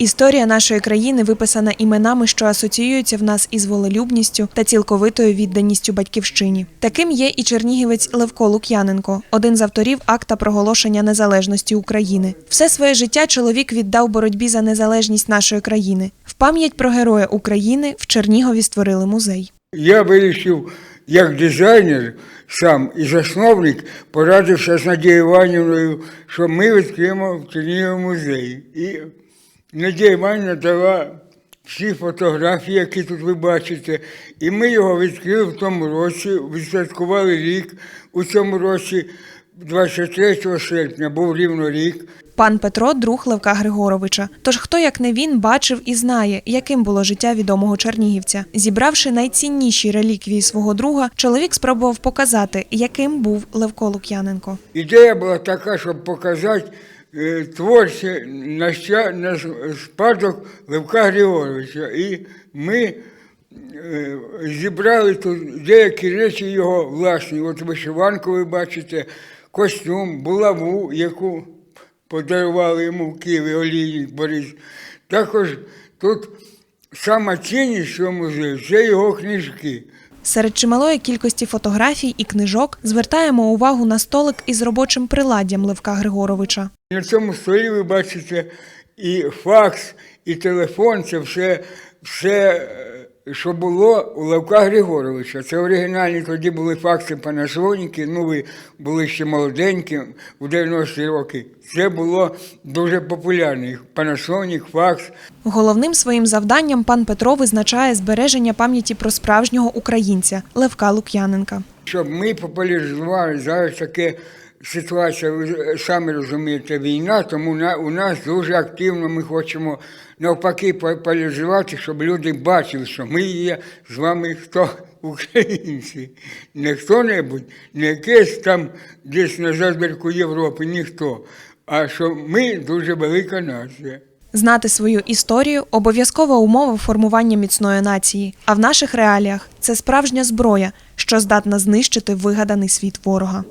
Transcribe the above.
Історія нашої країни виписана іменами, що асоціюються в нас із волелюбністю та цілковитою відданістю батьківщині. Таким є і чернігівець Левко Лук'яненко, один з авторів акта проголошення незалежності України. Все своє життя чоловік віддав боротьбі за незалежність нашої країни. В пам'ять про героя України в Чернігові створили музей. Я вирішив, як дизайнер сам і засновник, порадився з Надією Іванівною, що ми відкриємо в Чернігові музей. І Надія Іванівна дала всі фотографії, які тут ви бачите. І ми його відкрили в тому році, відсвяткували рік. У цьому році, 23 серпня, був рівно рік. Пан Петро друг Левка Григоровича. Тож хто як не він бачив і знає, яким було життя відомого чернігівця. Зібравши найцінніші реліквії свого друга, чоловік спробував показати, яким був Левко Лук'яненко. Ідея була така, щоб показати е, творче на спадок Левка Григоровича. І ми е, зібрали тут деякі речі його власні. От вишиванку ви бачите, костюм, булаву, яку подарували йому в Києві Олійник Борис. Також тут сама цінність цього музею це його книжки. Серед чималої кількості фотографій і книжок звертаємо увагу на столик із робочим приладдям Левка Григоровича. На цьому столі ви бачите і факс, і телефон це все, все, е, що було у Левка Григоровича. Це оригінальні тоді були факси Panasonic, ну ви були ще молоденькі у 90-ті роки. Це було дуже популярно. Panasonic, факс. Головним своїм завданням пан Петро визначає збереження пам'яті про справжнього українця Левка Лук'яненка. Щоб ми популяризували зараз таке ситуація, ви самі розумієте, війна, тому на, у нас дуже активно ми хочемо навпаки популяризувати, щоб люди бачили, що ми є з вами хто українці. Не хто-небудь, не якесь там десь на задвірку Європи, ніхто, а що ми дуже велика нація. Знати свою історію обов'язкова умова формування міцної нації. А в наших реаліях це справжня зброя, що здатна знищити вигаданий світ ворога.